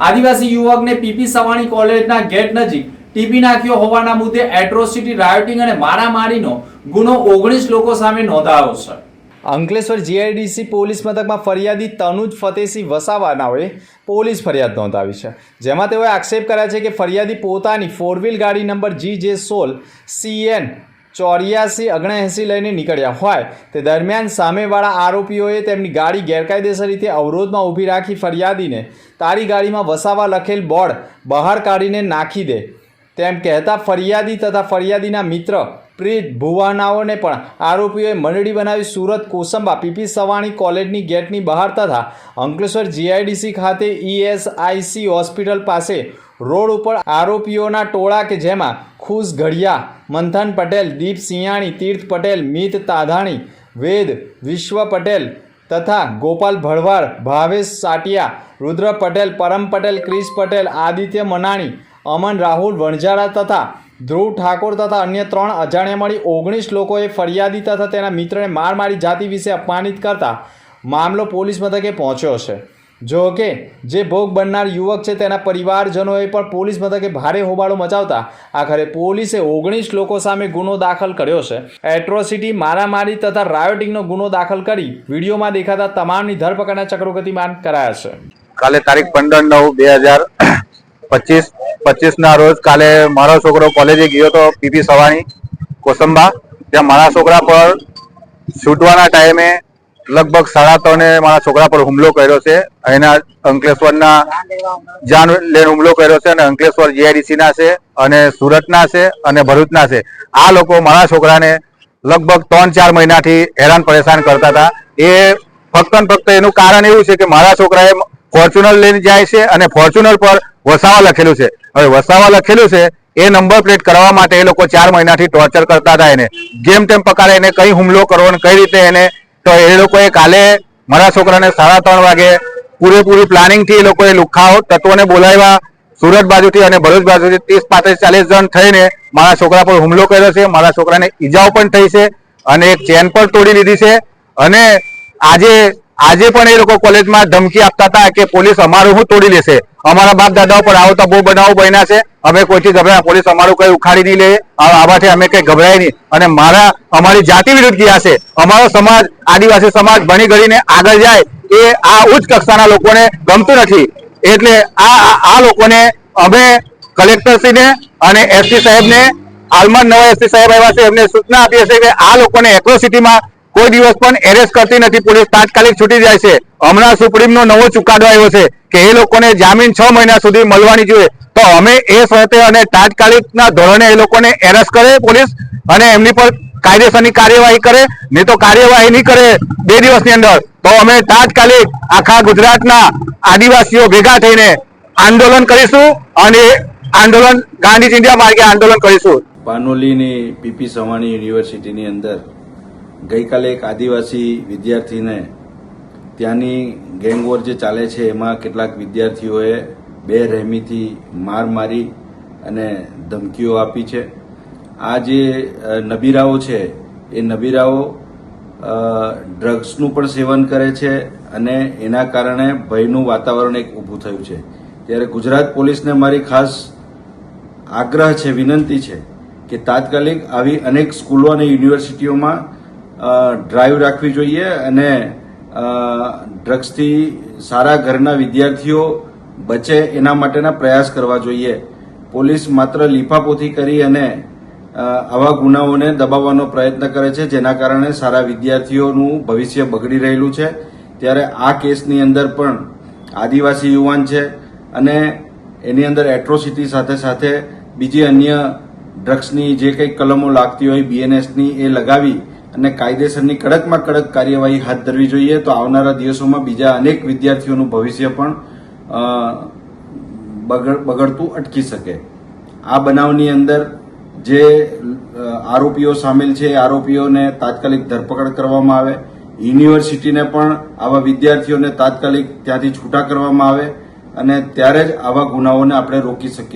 આદિવાસી યુવકને પીપી સવાણી કોલેજના ગેટ નજીક ટીપી નાખ્યો હોવાના મુદ્દે એટ્રોસિટી રાયોટિંગ અને મારામારીનો ગુનો ઓગણીસ લોકો સામે નોંધાયો છે. અંકલેશ્વર જીઆઈડીસી પોલીસ મથકમાં ફરિયાદી તનુજ ફતેસિંહ વસાવાનાઓએ પોલીસ ફરિયાદ નોંધાવી છે, જેમાં તેઓએ આક્ષેપ કર્યા છે કે ફરિયાદી પોતાની ફોર વ્હીલ ગાડી નંબર જી જે સોલ સીએન ચોર્યાસી ઓગણએંસી લઈને નીકળ્યા હોય, તે દરમિયાન સામેવાળા આરોપીઓએ તેમની ગાડી ગેરકાયદેસર રીતે અવરોધમાં ઊભી રાખી ફરિયાદીને તારી ગાડીમાં વસાવા લખેલ બોર્ડ બહાર કાઢીને નાખી દે. તેમ કહેતા ફરિયાદી તથા ફરિયાદીના મિત્ર પ્રીત ભુવાનાઓને પણ આરોપીઓએ મંડળી બનાવી સુરત, કોસંબા, પીપી સવાણી કોલેજની ગેટની બહાર તથા અંકલેશ્વર જીઆઈડીસી ખાતે ઈએસઆઈસી હોસ્પિટલ પાસે રોડ ઉપર આરોપીઓના ટોળા કે જેમાં ખુશ ઘડિયા, મંથન પટેલ, દીપ સિંયાણી તીર્થ પટેલ, મિત તાધાણી, વેદ, વિશ્વ પટેલ તથા ગોપાલ ભરવાડ ભાવેશ સાટિયા, રુદ્ર પટેલ, પરમ પટેલ, ક્રિશ પટેલ, આદિત્ય મનાણી, અમન રાહુલ, વણઝારા તથા ધ્રુવ ઠાકોર તથા અન્ય ત્રણ અજાણ્યા મળી ઓગણીસ લોકોએ ફરિયાદી તથા તેના મિત્રને માર મારી જાતિ વિશે અપમાનિત કરતા મામલો પોલીસ મથકે પહોંચ્યો છે. જો કે, જે ભોગ બનનાર યુવક છે તેના પરિવારજનોએ પણ પોલીસ મથકે ભારે હોબાળો મચાવતા આખરે પોલીસે ઓગણીસ લોકો સામે ગુનો દાખલ કર્યો છે. એટ્રોસિટી, મારામારી તથા રાયોટિંગનો ગુનો દાખલ કરી વિડીયોમાં દેખાતા તમામની ધરપકડના ચક્રો ગતિમાન કરાયા છે. કાલે તારીખ પંદર નવ બે હજાર પચીસ, પચીસના રોજ કાલે મારો છોકરો કોલેજે ગયો હતો પીપી સવાણી, કોસંબા. ત્યાં મારા છોકરા પર છૂટવાના ટાઈમે લગભગ સાડા ત્રણે મારા છોકરા પર હુમલો કર્યો છે. અહીંના અંકલેશ્વરના જાન હુમલો કર્યો છે અને અંકલેશ્વર જીઆઈડીસીના છે અને સુરતના છે અને ભરૂચના છે. આ લોકો મારા છોકરાને લગભગ ત્રણ ચાર મહિનાથી હેરાન પરેશાન કરતા હતા. એ ફક્ત ફક્ત એનું કારણ એવું છે કે મારા છોકરાએ ફોર્ચ્યુનર લઈને જાય છે અને ફોર્ચ્યુનર પર વસાવા લખેલું છે. હવે વસાવા લખેલું છે, એ નંબર પ્લેટ કરવા માટે એ લોકો ચાર મહિનાથી ટોર્ચર કરતા હતા એને. જેમ તેમ પ્રકારે એને કઈ હુમલો કરવો અને કઈ રીતે એને તો એ લોકોએ કાલે મારા છોકરાને સાડા ત્રણ વાગે પૂરેપૂરી પ્લાનિંગથી એ લોકોએ લુખાઓ તત્વોને બોલાવ્યા. સુરત બાજુથી અને ભરૂચ બાજુથી ત્રીસ પાંત્રીસ ચાલીસ જણ થઈને મારા છોકરા પર હુમલો કર્યો છે. મારા છોકરાને ઈજાઓ પણ થઈ છે અને એક ચેન પણ તોડી લીધી છે. અને આજે આજે પણ એ લોકો કોલેજમાં ધમકી આપતા હતા કે પોલીસ અમારું શું તોડી લેશે. અમારા બાપ દાદાઓ પર આવો તો બહુ બનાવો બન્યા છે. અમે કોઈથી ગભરાયા? પોલીસ અમારું કઈ ઉખાડી નહીં લે. આવાથી અમે કઈ ગભરાય નહીં. અને મારા, અમારી જાતિ વિરુદ્ધ ગયા છે. અમારો સમાજ, આદિવાસી સમાજ ભણી ગણીને આગળ જાય એ આ ઉચ્ચ કક્ષાના લોકોને ગમતું નથી. એટલે આ, આ- લોકોને અમે કલેક્ટરશ્રીને અને એસપી સાહેબને, હાલમાં નવા એસપી સાહેબ આવ્યા છે, એમને સૂચના આપી હશે કે આ લોકોને એટ્રોસિટીમાં કોઈ દિવસ પણ એરેસ્ટ કરતી નથી. પોલીસ તાત્કાલિક છૂટી જાય છે. હમણાં સુપ્રીમનો નવો ચુકાદો આવ્યો છે કે એ લોકોને જામીન છ મહિના સુધી મળવાની જોઈએ. તો અમે એ શરતે અને તાત્કાલિકના ધોરણે એ લોકોને એરેસ્ટ કરે પોલીસ અને એમની પર કાયદેસરની કાર્યવાહી કરે. નહીં તો કાર્યવાહી નહીં કરે બે દિવસની અંદર. તો અમે તાત્કાલિક આખા ગુજરાતના આદિવાસીઓ ભેગા થઈને આંદોલન કરીશું અને આંદોલન ગાંધી ચિંધ્યા માર્ગે આંદોલન કરીશું. પાનોલીની પીપી સવાણી યુનિવર્સિટીની અંદર ગઈકાલે એક આદિવાસી વિદ્યાર્થીને ત્યાંની ગેંગવોર જે ચાલે છે, એમાં કેટલાક વિદ્યાર્થીઓએ બે રહેમીથી માર મારી અને ધમકીઓ આપી છે. આ જે નબીરાઓ છે, એ નબીરાઓ ડ્રગ્સનું પણ સેવન કરે છે અને એના કારણે ભયનું વાતાવરણ એક ઊભું થયું છે. ત્યારે ગુજરાત પોલીસને મારી ખાસ આગ્રહ છે, વિનંતી છે કે તાત્કાલિક આવી અનેક સ્કૂલો અને યુનિવર્સિટીઓમાં ડ્રાઈવ રાખવી જોઈએ અને ડ્રગ્સથી સારા ઘરના વિદ્યાર્થીઓ બચે એના માટેના પ્રયાસ કરવા જોઈએ. પોલીસ માત્ર લીફાપોથી કરી અને આવા ગુનાઓને દબાવવાનો પ્રયત્ન કરે છે, જેના કારણે સારા વિદ્યાર્થીઓનું ભવિષ્ય બગડી રહેલું છે. ત્યારે આ કેસની અંદર પણ આદિવાસી યુવાન છે અને એની અંદર એટ્રોસિટી સાથે સાથે બીજી અન્ય ડ્રગ્સની જે કંઈ કલમો લાગતી હોય બીએનએસની એ લગાવી અને કાયદેસરની કડકમાં કડક કાર્યવાહી હાથ ધરવી જોઈએ તો આવનારા દિવસોમાં બીજા અનેક વિદ્યાર્થીઓનું ભવિષ્ય પણ બગડ, બગડતું અટકી શકે. આ બનાવની અંદર જે આરોપીઓ સામેલ છે આરોપીઓને તાત્કાલિક ધરપકડ કરવામાં આવે. યુનિવર્સિટીને પણ આવા વિદ્યાર્થીઓને તાત્કાલિક ત્યાંથી છૂટા કરવામાં આવે અને ત્યારે જ આવા ગુનાઓને આપણે રોકી શકીશું.